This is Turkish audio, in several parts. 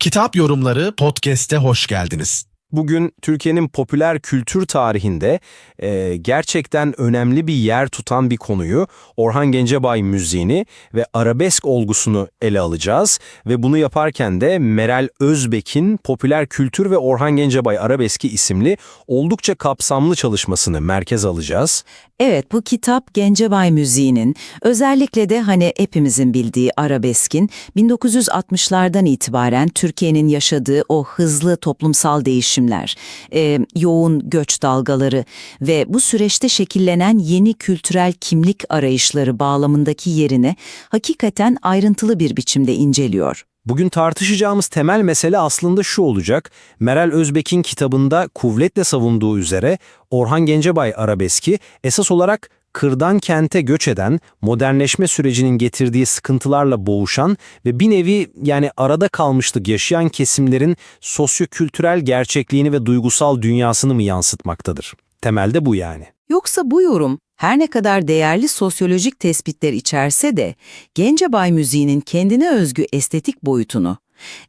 Kitap Yorumları Podcast'e hoş geldiniz. Bugün Türkiye'nin popüler kültür tarihinde e, gerçekten önemli bir yer tutan bir konuyu, Orhan Gencebay müziğini ve arabesk olgusunu ele alacağız. Ve bunu yaparken de Meral Özbek'in Popüler Kültür ve Orhan Gencebay Arabeski isimli oldukça kapsamlı çalışmasını merkez alacağız. Evet, bu kitap Gencebay müziğinin, özellikle de hani hepimizin bildiği arabeskin, 1960'lardan itibaren Türkiye'nin yaşadığı o hızlı toplumsal değişimler, e, yoğun göç dalgaları ve bu süreçte şekillenen yeni kültürel kimlik arayışları bağlamındaki yerini hakikaten ayrıntılı bir biçimde inceliyor. Bugün tartışacağımız temel mesele aslında şu olacak. Meral Özbek'in kitabında kuvvetle savunduğu üzere Orhan Gencebay arabeski esas olarak kırdan kente göç eden, modernleşme sürecinin getirdiği sıkıntılarla boğuşan ve bir nevi yani arada kalmışlık yaşayan kesimlerin sosyokültürel gerçekliğini ve duygusal dünyasını mı yansıtmaktadır? Temelde bu yani. Yoksa bu yorum her ne kadar değerli sosyolojik tespitler içerse de Gencebay müziğinin kendine özgü estetik boyutunu,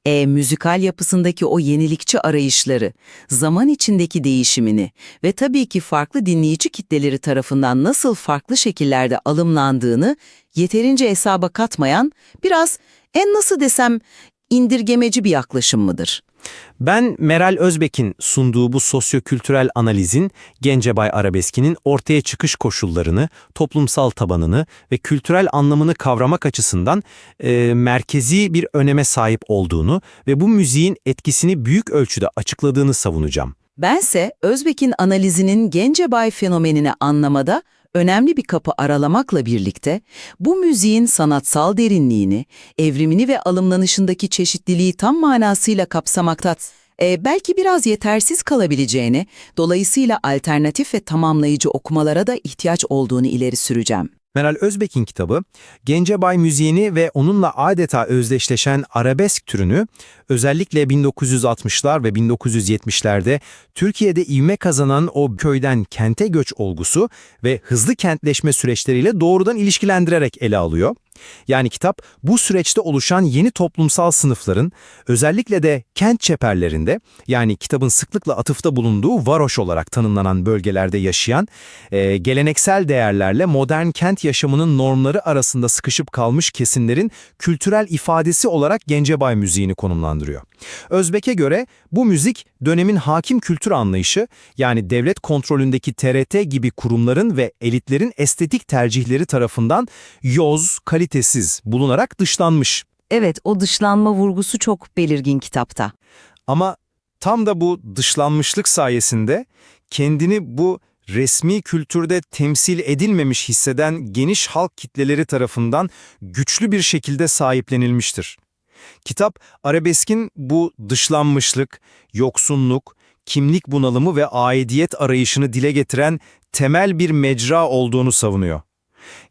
e, müzikal yapısındaki o yenilikçi arayışları, zaman içindeki değişimini ve tabii ki farklı dinleyici kitleleri tarafından nasıl farklı şekillerde alımlandığını yeterince hesaba katmayan biraz en nasıl desem indirgemeci bir yaklaşım mıdır? Ben Meral Özbek'in sunduğu bu sosyokültürel analizin Gencebay Arabeski'nin ortaya çıkış koşullarını, toplumsal tabanını ve kültürel anlamını kavramak açısından e, merkezi bir öneme sahip olduğunu ve bu müziğin etkisini büyük ölçüde açıkladığını savunacağım. Bense Özbek'in analizinin Gencebay fenomenini anlamada önemli bir kapı aralamakla birlikte bu müziğin sanatsal derinliğini, evrimini ve alımlanışındaki çeşitliliği tam manasıyla kapsamakta e, belki biraz yetersiz kalabileceğini, dolayısıyla alternatif ve tamamlayıcı okumalara da ihtiyaç olduğunu ileri süreceğim. Meral Özbek'in kitabı, Gencebay müziğini ve onunla adeta özdeşleşen arabesk türünü özellikle 1960'lar ve 1970'lerde Türkiye'de ivme kazanan o köyden kente göç olgusu ve hızlı kentleşme süreçleriyle doğrudan ilişkilendirerek ele alıyor. Yani kitap bu süreçte oluşan yeni toplumsal sınıfların özellikle de kent çeperlerinde yani kitabın sıklıkla atıfta bulunduğu varoş olarak tanımlanan bölgelerde yaşayan e, geleneksel değerlerle modern kent yaşamının normları arasında sıkışıp kalmış kesimlerin kültürel ifadesi olarak Gencebay müziğini konumlandırıyor. Özbek'e göre bu müzik dönemin hakim kültür anlayışı yani devlet kontrolündeki TRT gibi kurumların ve elitlerin estetik tercihleri tarafından yoz, kalitesiz bulunarak dışlanmış. Evet, o dışlanma vurgusu çok belirgin kitapta. Ama tam da bu dışlanmışlık sayesinde kendini bu resmi kültürde temsil edilmemiş hisseden geniş halk kitleleri tarafından güçlü bir şekilde sahiplenilmiştir. Kitap, arabeskin bu dışlanmışlık, yoksunluk, kimlik bunalımı ve aidiyet arayışını dile getiren temel bir mecra olduğunu savunuyor.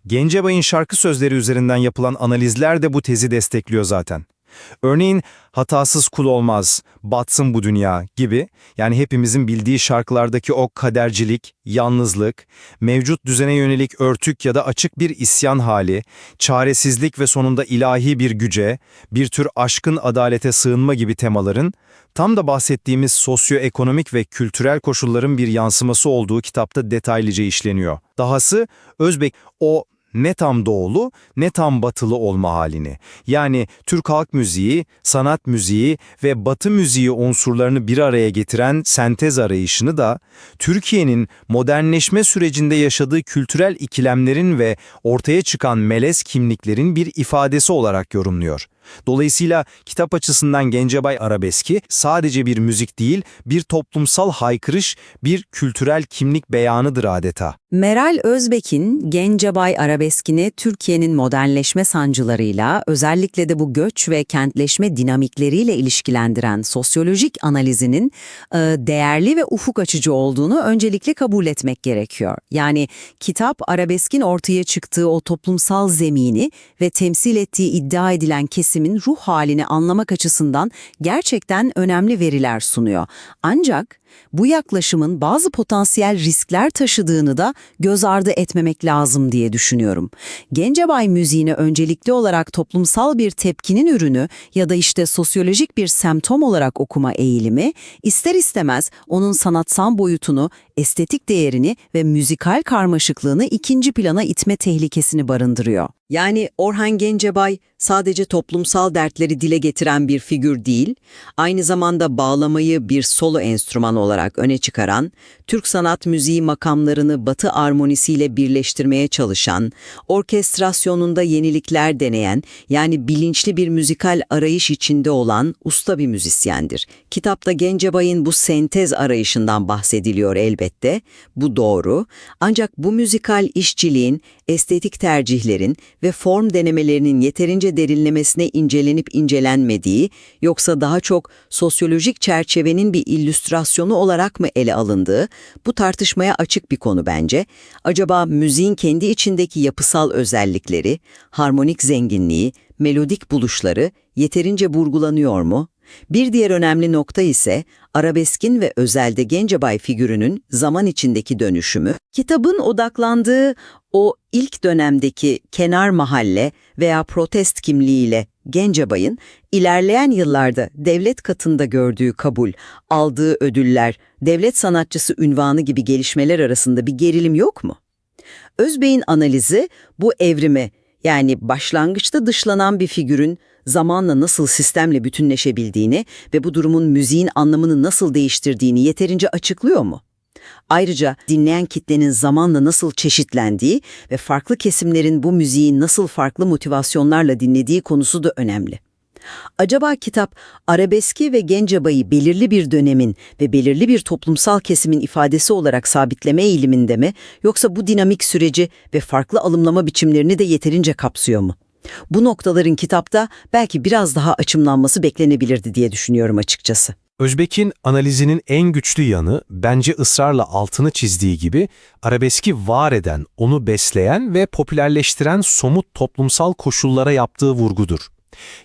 Gencebay'ın şarkı sözleri üzerinden yapılan analizler de bu tezi destekliyor zaten. Örneğin hatasız kul olmaz, batsın bu dünya gibi yani hepimizin bildiği şarkılardaki o kadercilik, yalnızlık, mevcut düzene yönelik örtük ya da açık bir isyan hali, çaresizlik ve sonunda ilahi bir güce, bir tür aşkın adalete sığınma gibi temaların tam da bahsettiğimiz sosyoekonomik ve kültürel koşulların bir yansıması olduğu kitapta detaylıca işleniyor. Dahası Özbek o ne tam doğulu ne tam batılı olma halini. Yani Türk halk müziği, sanat müziği ve batı müziği unsurlarını bir araya getiren sentez arayışını da Türkiye'nin modernleşme sürecinde yaşadığı kültürel ikilemlerin ve ortaya çıkan melez kimliklerin bir ifadesi olarak yorumluyor. Dolayısıyla kitap açısından Gencebay Arabeski sadece bir müzik değil, bir toplumsal haykırış, bir kültürel kimlik beyanıdır adeta. Meral Özbek'in Gencebay Arabeski'ni Türkiye'nin modernleşme sancılarıyla, özellikle de bu göç ve kentleşme dinamikleriyle ilişkilendiren sosyolojik analizinin e, değerli ve ufuk açıcı olduğunu öncelikle kabul etmek gerekiyor. Yani kitap arabeskin ortaya çıktığı o toplumsal zemini ve temsil ettiği iddia edilen kesimin ruh halini anlamak açısından gerçekten önemli veriler sunuyor. Ancak Bu yaklaşımın bazı potansiyel riskler taşıdığını da göz ardı etmemek lazım diye düşünüyorum. Gencebay müziğini öncelikli olarak toplumsal bir tepkinin ürünü ya da işte sosyolojik bir semptom olarak okuma eğilimi, ister istemez onun sanatsal boyutunu, estetik değerini ve müzikal karmaşıklığını ikinci plana itme tehlikesini barındırıyor. Yani Orhan Gencebay sadece toplumsal dertleri dile getiren bir figür değil, aynı zamanda bağlamayı bir solo enstrüman olarak öne çıkaran, Türk sanat müziği makamlarını Batı armonisiyle birleştirmeye çalışan, orkestrasyonunda yenilikler deneyen, yani bilinçli bir müzikal arayış içinde olan usta bir müzisyendir. Kitapta Gencebay'ın bu sentez arayışından bahsediliyor elbette, bu doğru. Ancak bu müzikal işçiliğin, estetik tercihlerin ve form denemelerinin yeterince derinlemesine incelenip incelenmediği, yoksa daha çok sosyolojik çerçevenin bir illüstrasyonu olarak mı ele alındığı, bu tartışmaya açık bir konu bence. Acaba müziğin kendi içindeki yapısal özellikleri, harmonik zenginliği, melodik buluşları yeterince vurgulanıyor mu? Bir diğer önemli nokta ise arabeskin ve özelde Gencebay figürünün zaman içindeki dönüşümü. Kitabın odaklandığı o ilk dönemdeki kenar mahalle veya protest kimliğiyle Gencebay'ın ilerleyen yıllarda devlet katında gördüğü kabul, aldığı ödüller, devlet sanatçısı ünvanı gibi gelişmeler arasında bir gerilim yok mu? Özbey'in analizi bu evrimi yani başlangıçta dışlanan bir figürün zamanla nasıl sistemle bütünleşebildiğini ve bu durumun müziğin anlamını nasıl değiştirdiğini yeterince açıklıyor mu? Ayrıca dinleyen kitlenin zamanla nasıl çeşitlendiği ve farklı kesimlerin bu müziği nasıl farklı motivasyonlarla dinlediği konusu da önemli. Acaba kitap arabeski ve gencebayı belirli bir dönemin ve belirli bir toplumsal kesimin ifadesi olarak sabitleme eğiliminde mi yoksa bu dinamik süreci ve farklı alımlama biçimlerini de yeterince kapsıyor mu? Bu noktaların kitapta belki biraz daha açımlanması beklenebilirdi diye düşünüyorum açıkçası. Özbek'in analizinin en güçlü yanı bence ısrarla altını çizdiği gibi arabeski var eden, onu besleyen ve popülerleştiren somut toplumsal koşullara yaptığı vurgudur.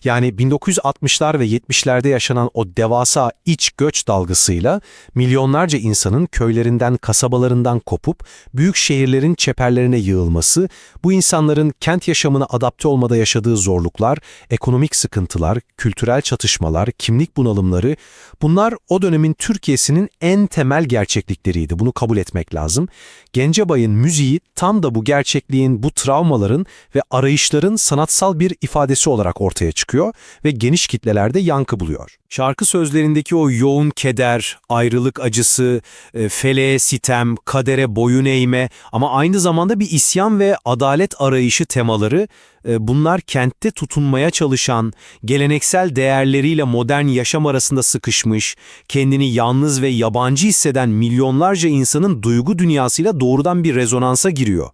Yani 1960'lar ve 70'lerde yaşanan o devasa iç göç dalgasıyla milyonlarca insanın köylerinden, kasabalarından kopup büyük şehirlerin çeperlerine yığılması, bu insanların kent yaşamına adapte olmada yaşadığı zorluklar, ekonomik sıkıntılar, kültürel çatışmalar, kimlik bunalımları, bunlar o dönemin Türkiye'sinin en temel gerçeklikleriydi. Bunu kabul etmek lazım. Gencebay'ın müziği tam da bu gerçekliğin, bu travmaların ve arayışların sanatsal bir ifadesi olarak ortaya çıkıyor ve geniş kitlelerde yankı buluyor. Şarkı sözlerindeki o yoğun keder, ayrılık acısı, e, feleğe sitem, kadere boyun eğme ama aynı zamanda bir isyan ve adalet arayışı temaları bunlar kentte tutunmaya çalışan, geleneksel değerleriyle modern yaşam arasında sıkışmış, kendini yalnız ve yabancı hisseden milyonlarca insanın duygu dünyasıyla doğrudan bir rezonansa giriyor.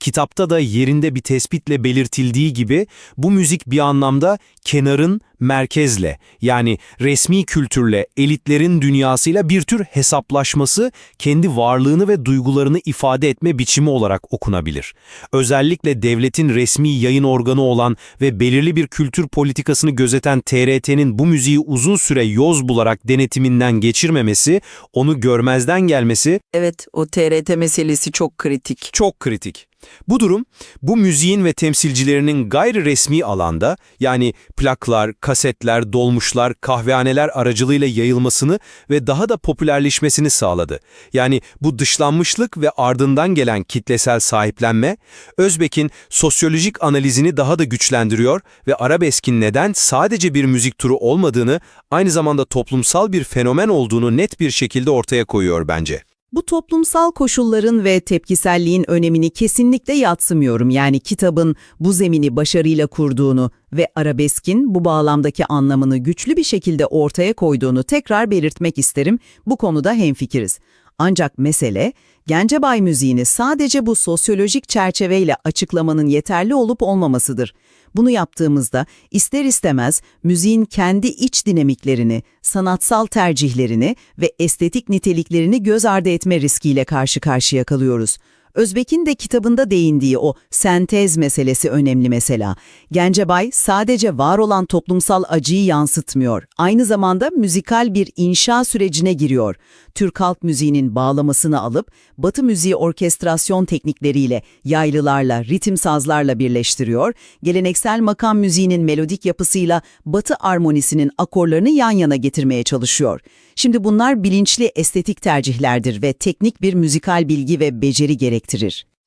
Kitapta da yerinde bir tespitle belirtildiği gibi bu müzik bir anlamda kenarın merkezle yani resmi kültürle, elitlerin dünyasıyla bir tür hesaplaşması, kendi varlığını ve duygularını ifade etme biçimi olarak okunabilir. Özellikle devletin resmi yayın organı olan ve belirli bir kültür politikasını gözeten TRT'nin bu müziği uzun süre yoz bularak denetiminden geçirmemesi, onu görmezden gelmesi Evet, o TRT meselesi çok kritik. çok kritik. Bu durum, bu müziğin ve temsilcilerinin gayri resmi alanda, yani plaklar, kasetler, dolmuşlar, kahvehaneler aracılığıyla yayılmasını ve daha da popülerleşmesini sağladı. Yani bu dışlanmışlık ve ardından gelen kitlesel sahiplenme, Özbek'in sosyolojik analizini daha da güçlendiriyor ve arabeskin neden sadece bir müzik türü olmadığını, aynı zamanda toplumsal bir fenomen olduğunu net bir şekilde ortaya koyuyor bence. Bu toplumsal koşulların ve tepkiselliğin önemini kesinlikle yatsımıyorum. Yani kitabın bu zemini başarıyla kurduğunu ve arabeskin bu bağlamdaki anlamını güçlü bir şekilde ortaya koyduğunu tekrar belirtmek isterim. Bu konuda hemfikiriz. Ancak mesele, Gencebay müziğini sadece bu sosyolojik çerçeveyle açıklamanın yeterli olup olmamasıdır. Bunu yaptığımızda ister istemez müziğin kendi iç dinamiklerini, sanatsal tercihlerini ve estetik niteliklerini göz ardı etme riskiyle karşı karşıya kalıyoruz. Özbek'in de kitabında değindiği o sentez meselesi önemli mesela. Gencebay sadece var olan toplumsal acıyı yansıtmıyor. Aynı zamanda müzikal bir inşa sürecine giriyor. Türk halk müziğinin bağlamasını alıp Batı müziği orkestrasyon teknikleriyle, yaylılarla, ritim sazlarla birleştiriyor. Geleneksel makam müziğinin melodik yapısıyla Batı armonisinin akorlarını yan yana getirmeye çalışıyor. Şimdi bunlar bilinçli estetik tercihlerdir ve teknik bir müzikal bilgi ve beceri gerektirir.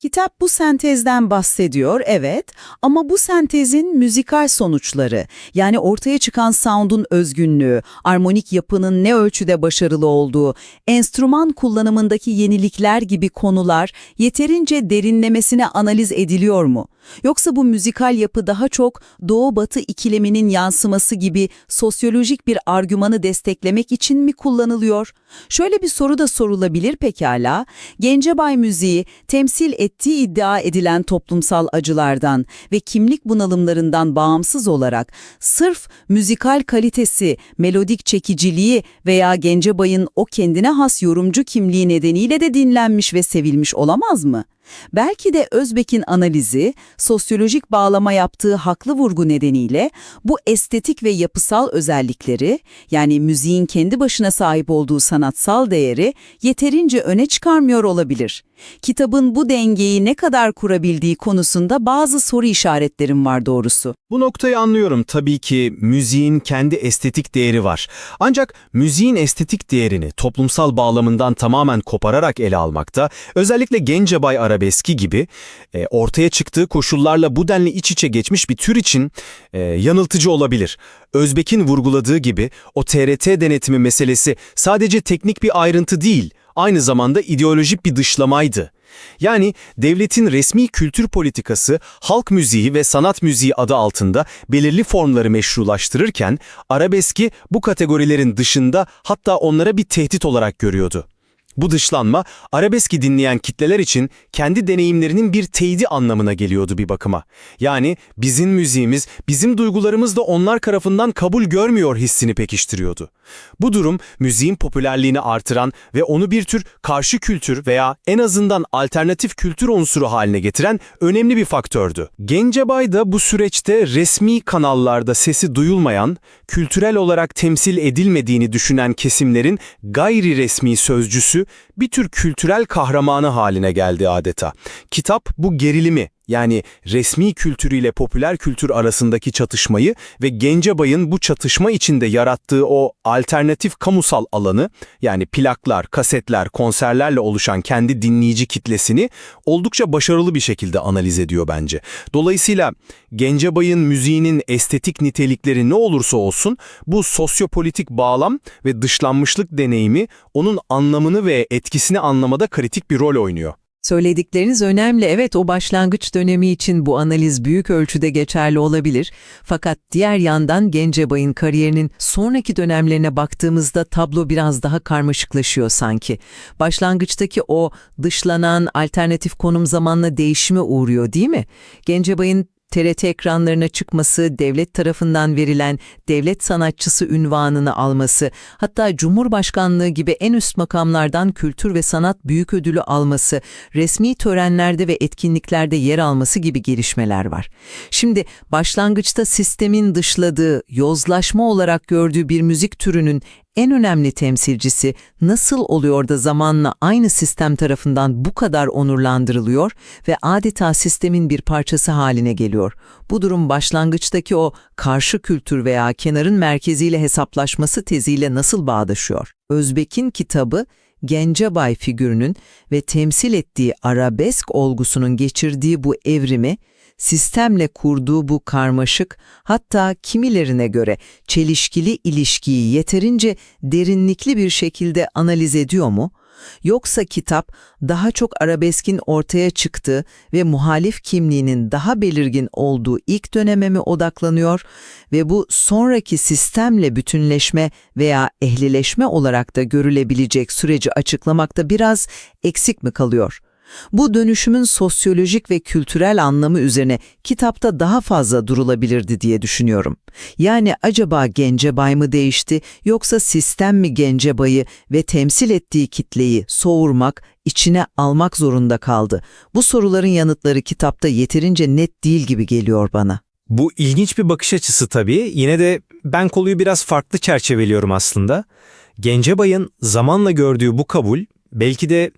Kitap bu sentezden bahsediyor, evet ama bu sentezin müzikal sonuçları, yani ortaya çıkan sound'un özgünlüğü, armonik yapının ne ölçüde başarılı olduğu, enstrüman kullanımındaki yenilikler gibi konular yeterince derinlemesine analiz ediliyor mu? Yoksa bu müzikal yapı daha çok Doğu-Batı ikileminin yansıması gibi sosyolojik bir argümanı desteklemek için mi kullanılıyor? Şöyle bir soru da sorulabilir pekala. Gencebay müziği temsil ettiği iddia edilen toplumsal acılardan ve kimlik bunalımlarından bağımsız olarak sırf müzikal kalitesi, melodik çekiciliği veya Gencebay'ın o kendine has yorumcu kimliği nedeniyle de dinlenmiş ve sevilmiş olamaz mı? Belki de Özbek'in analizi, sosyolojik bağlama yaptığı haklı vurgu nedeniyle bu estetik ve yapısal özellikleri, yani müziğin kendi başına sahip olduğu sanatsal değeri yeterince öne çıkarmıyor olabilir. Kitabın bu dengeyi ne kadar kurabildiği konusunda bazı soru işaretlerim var doğrusu. Bu noktayı anlıyorum. Tabii ki müziğin kendi estetik değeri var. Ancak müziğin estetik değerini toplumsal bağlamından tamamen kopararak ele almakta, özellikle Gencebay arabeski gibi e, ortaya çıktığı koşullarla bu denli iç içe geçmiş bir tür için e, yanıltıcı olabilir. Özbek'in vurguladığı gibi o TRT denetimi meselesi sadece teknik bir ayrıntı değil, aynı zamanda ideolojik bir dışlamaydı. Yani devletin resmi kültür politikası halk müziği ve sanat müziği adı altında belirli formları meşrulaştırırken arabeski bu kategorilerin dışında hatta onlara bir tehdit olarak görüyordu. Bu dışlanma arabeski dinleyen kitleler için kendi deneyimlerinin bir teyidi anlamına geliyordu bir bakıma. Yani bizim müziğimiz, bizim duygularımız da onlar tarafından kabul görmüyor hissini pekiştiriyordu. Bu durum müziğin popülerliğini artıran ve onu bir tür karşı kültür veya en azından alternatif kültür unsuru haline getiren önemli bir faktördü. Gencebay da bu süreçte resmi kanallarda sesi duyulmayan, kültürel olarak temsil edilmediğini düşünen kesimlerin gayri resmi sözcüsü bir tür kültürel kahramanı haline geldi adeta. Kitap bu gerilimi yani resmi kültürüyle popüler kültür arasındaki çatışmayı ve Gencebay'ın bu çatışma içinde yarattığı o alternatif kamusal alanı yani plaklar, kasetler, konserlerle oluşan kendi dinleyici kitlesini oldukça başarılı bir şekilde analiz ediyor bence. Dolayısıyla Gencebay'ın müziğinin estetik nitelikleri ne olursa olsun bu sosyopolitik bağlam ve dışlanmışlık deneyimi onun anlamını ve etkisini anlamada kritik bir rol oynuyor. Söyledikleriniz önemli. Evet o başlangıç dönemi için bu analiz büyük ölçüde geçerli olabilir. Fakat diğer yandan Gencebay'ın kariyerinin sonraki dönemlerine baktığımızda tablo biraz daha karmaşıklaşıyor sanki. Başlangıçtaki o dışlanan alternatif konum zamanla değişime uğruyor değil mi? Gencebay'ın TRT ekranlarına çıkması, devlet tarafından verilen devlet sanatçısı ünvanını alması, hatta Cumhurbaşkanlığı gibi en üst makamlardan kültür ve sanat büyük ödülü alması, resmi törenlerde ve etkinliklerde yer alması gibi gelişmeler var. Şimdi başlangıçta sistemin dışladığı, yozlaşma olarak gördüğü bir müzik türünün en önemli temsilcisi nasıl oluyor da zamanla aynı sistem tarafından bu kadar onurlandırılıyor ve adeta sistemin bir parçası haline geliyor? Bu durum başlangıçtaki o karşı kültür veya kenarın merkeziyle hesaplaşması teziyle nasıl bağdaşıyor? Özbek'in kitabı Gencebay figürünün ve temsil ettiği arabesk olgusunun geçirdiği bu evrimi, sistemle kurduğu bu karmaşık, hatta kimilerine göre çelişkili ilişkiyi yeterince derinlikli bir şekilde analiz ediyor mu? Yoksa kitap daha çok arabeskin ortaya çıktığı ve muhalif kimliğinin daha belirgin olduğu ilk döneme mi odaklanıyor ve bu sonraki sistemle bütünleşme veya ehlileşme olarak da görülebilecek süreci açıklamakta biraz eksik mi kalıyor? Bu dönüşümün sosyolojik ve kültürel anlamı üzerine kitapta daha fazla durulabilirdi diye düşünüyorum. Yani acaba Gencebay mı değişti yoksa sistem mi Gencebay'ı ve temsil ettiği kitleyi soğurmak, içine almak zorunda kaldı? Bu soruların yanıtları kitapta yeterince net değil gibi geliyor bana. Bu ilginç bir bakış açısı tabii. Yine de ben konuyu biraz farklı çerçeveliyorum aslında. Gencebay'ın zamanla gördüğü bu kabul belki de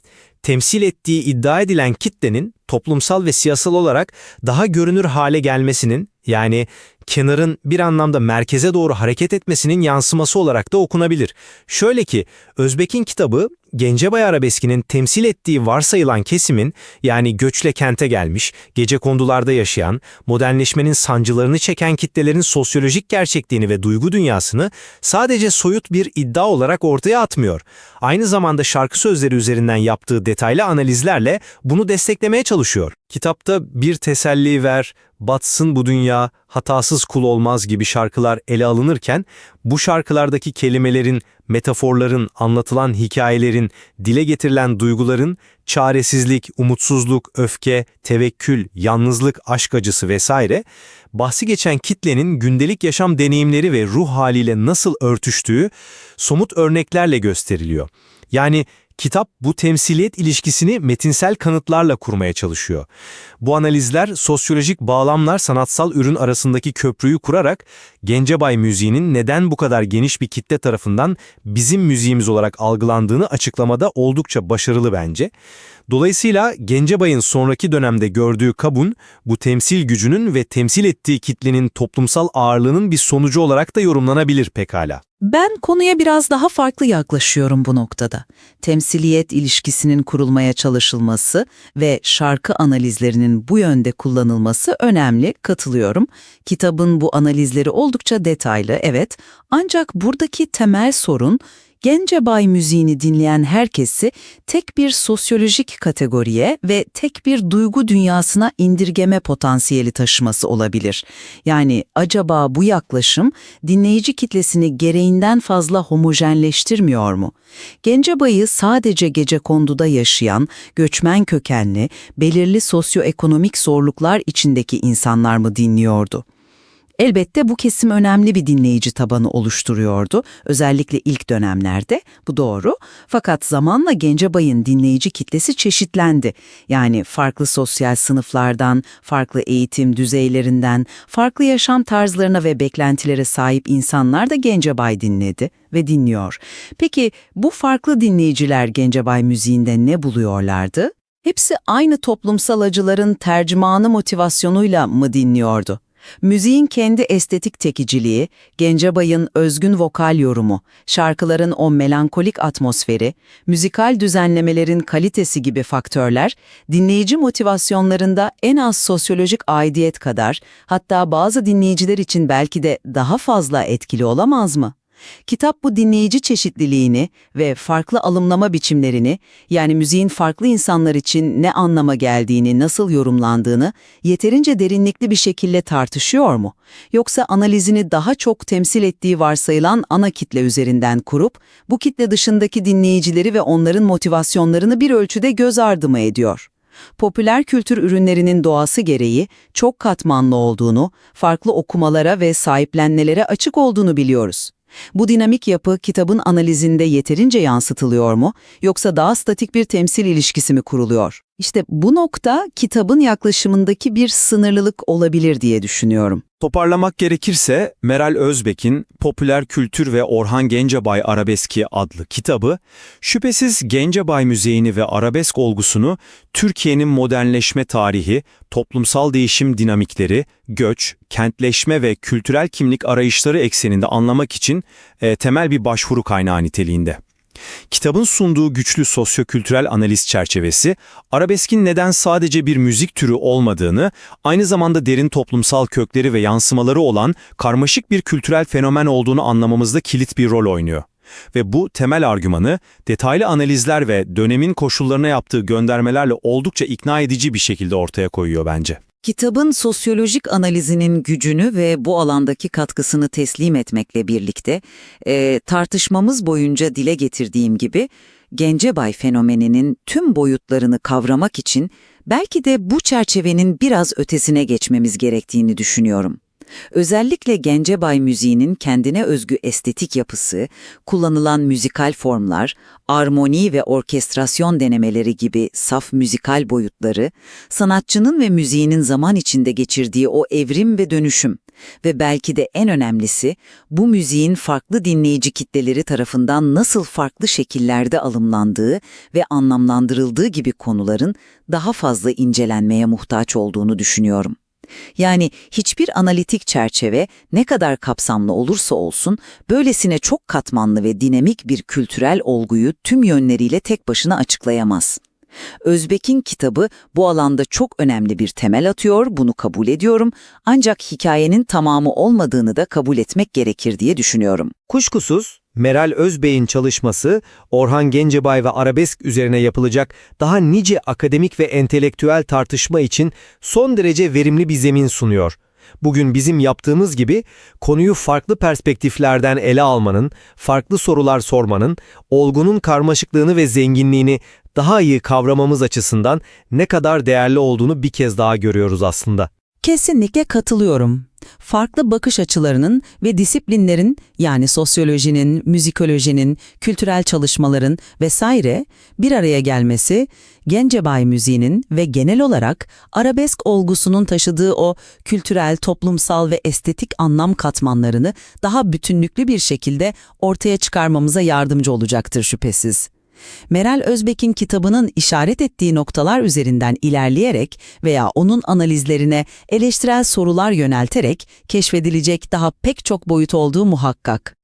temsil ettiği iddia edilen kitlenin toplumsal ve siyasal olarak daha görünür hale gelmesinin yani kenarın bir anlamda merkeze doğru hareket etmesinin yansıması olarak da okunabilir. Şöyle ki Özbek'in kitabı Gencebay Arabeski'nin temsil ettiği varsayılan kesimin yani göçle kente gelmiş, gece kondularda yaşayan, modernleşmenin sancılarını çeken kitlelerin sosyolojik gerçekliğini ve duygu dünyasını sadece soyut bir iddia olarak ortaya atmıyor. Aynı zamanda şarkı sözleri üzerinden yaptığı detaylı analizlerle bunu desteklemeye çalışıyor. Kitapta bir teselli ver, batsın bu dünya, hatasız kul olmaz gibi şarkılar ele alınırken, bu şarkılardaki kelimelerin, metaforların, anlatılan hikayelerin, dile getirilen duyguların, çaresizlik, umutsuzluk, öfke, tevekkül, yalnızlık, aşk acısı vesaire, bahsi geçen kitlenin gündelik yaşam deneyimleri ve ruh haliyle nasıl örtüştüğü somut örneklerle gösteriliyor. Yani Kitap bu temsiliyet ilişkisini metinsel kanıtlarla kurmaya çalışıyor. Bu analizler sosyolojik bağlamlar sanatsal ürün arasındaki köprüyü kurarak Gencebay müziğinin neden bu kadar geniş bir kitle tarafından bizim müziğimiz olarak algılandığını açıklamada oldukça başarılı bence. Dolayısıyla Gencebay'ın sonraki dönemde gördüğü kabun bu temsil gücünün ve temsil ettiği kitlenin toplumsal ağırlığının bir sonucu olarak da yorumlanabilir pekala. Ben konuya biraz daha farklı yaklaşıyorum bu noktada. Temsiliyet ilişkisinin kurulmaya çalışılması ve şarkı analizlerinin bu yönde kullanılması önemli, katılıyorum. Kitabın bu analizleri oldukça detaylı, evet. Ancak buradaki temel sorun Gencebay müziğini dinleyen herkesi tek bir sosyolojik kategoriye ve tek bir duygu dünyasına indirgeme potansiyeli taşıması olabilir. Yani acaba bu yaklaşım dinleyici kitlesini gereğinden fazla homojenleştirmiyor mu? Gencebay'ı sadece gece konduda yaşayan, göçmen kökenli, belirli sosyoekonomik zorluklar içindeki insanlar mı dinliyordu? Elbette bu kesim önemli bir dinleyici tabanı oluşturuyordu, özellikle ilk dönemlerde, bu doğru. Fakat zamanla Gencebay'ın dinleyici kitlesi çeşitlendi. Yani farklı sosyal sınıflardan, farklı eğitim düzeylerinden, farklı yaşam tarzlarına ve beklentilere sahip insanlar da Gencebay dinledi ve dinliyor. Peki bu farklı dinleyiciler Gencebay müziğinde ne buluyorlardı? Hepsi aynı toplumsal acıların tercümanı motivasyonuyla mı dinliyordu? Müziğin kendi estetik tekiciliği, Gencebay'ın özgün vokal yorumu, şarkıların o melankolik atmosferi, müzikal düzenlemelerin kalitesi gibi faktörler, dinleyici motivasyonlarında en az sosyolojik aidiyet kadar, hatta bazı dinleyiciler için belki de daha fazla etkili olamaz mı? Kitap bu dinleyici çeşitliliğini ve farklı alımlama biçimlerini, yani müziğin farklı insanlar için ne anlama geldiğini, nasıl yorumlandığını yeterince derinlikli bir şekilde tartışıyor mu? Yoksa analizini daha çok temsil ettiği varsayılan ana kitle üzerinden kurup, bu kitle dışındaki dinleyicileri ve onların motivasyonlarını bir ölçüde göz ardı mı ediyor? Popüler kültür ürünlerinin doğası gereği çok katmanlı olduğunu, farklı okumalara ve sahiplenmelere açık olduğunu biliyoruz. Bu dinamik yapı kitabın analizinde yeterince yansıtılıyor mu yoksa daha statik bir temsil ilişkisi mi kuruluyor? İşte bu nokta kitabın yaklaşımındaki bir sınırlılık olabilir diye düşünüyorum. Toparlamak gerekirse Meral Özbek'in Popüler Kültür ve Orhan Gencebay Arabeski adlı kitabı, şüphesiz Gencebay müziğini ve arabesk olgusunu Türkiye'nin modernleşme tarihi, toplumsal değişim dinamikleri, göç, kentleşme ve kültürel kimlik arayışları ekseninde anlamak için e, temel bir başvuru kaynağı niteliğinde. Kitabın sunduğu güçlü sosyokültürel analiz çerçevesi, arabeskin neden sadece bir müzik türü olmadığını, aynı zamanda derin toplumsal kökleri ve yansımaları olan karmaşık bir kültürel fenomen olduğunu anlamamızda kilit bir rol oynuyor. Ve bu temel argümanı detaylı analizler ve dönemin koşullarına yaptığı göndermelerle oldukça ikna edici bir şekilde ortaya koyuyor bence. Kitabın sosyolojik analizinin gücünü ve bu alandaki katkısını teslim etmekle birlikte e, tartışmamız boyunca dile getirdiğim gibi Gencebay fenomeninin tüm boyutlarını kavramak için belki de bu çerçevenin biraz ötesine geçmemiz gerektiğini düşünüyorum. Özellikle Gencebay müziğinin kendine özgü estetik yapısı, kullanılan müzikal formlar, armoni ve orkestrasyon denemeleri gibi saf müzikal boyutları, sanatçının ve müziğinin zaman içinde geçirdiği o evrim ve dönüşüm ve belki de en önemlisi bu müziğin farklı dinleyici kitleleri tarafından nasıl farklı şekillerde alımlandığı ve anlamlandırıldığı gibi konuların daha fazla incelenmeye muhtaç olduğunu düşünüyorum. Yani hiçbir analitik çerçeve ne kadar kapsamlı olursa olsun böylesine çok katmanlı ve dinamik bir kültürel olguyu tüm yönleriyle tek başına açıklayamaz. Özbek'in kitabı bu alanda çok önemli bir temel atıyor, bunu kabul ediyorum. Ancak hikayenin tamamı olmadığını da kabul etmek gerekir diye düşünüyorum. Kuşkusuz Meral Özbey'in çalışması Orhan Gencebay ve arabesk üzerine yapılacak daha nice akademik ve entelektüel tartışma için son derece verimli bir zemin sunuyor. Bugün bizim yaptığımız gibi konuyu farklı perspektiflerden ele almanın, farklı sorular sormanın, olgunun karmaşıklığını ve zenginliğini daha iyi kavramamız açısından ne kadar değerli olduğunu bir kez daha görüyoruz aslında. Kesinlikle katılıyorum. Farklı bakış açılarının ve disiplinlerin yani sosyolojinin, müzikolojinin, kültürel çalışmaların vesaire bir araya gelmesi, Gencebay müziğinin ve genel olarak arabesk olgusunun taşıdığı o kültürel, toplumsal ve estetik anlam katmanlarını daha bütünlüklü bir şekilde ortaya çıkarmamıza yardımcı olacaktır şüphesiz. Meral Özbek'in kitabının işaret ettiği noktalar üzerinden ilerleyerek veya onun analizlerine eleştirel sorular yönelterek keşfedilecek daha pek çok boyut olduğu muhakkak.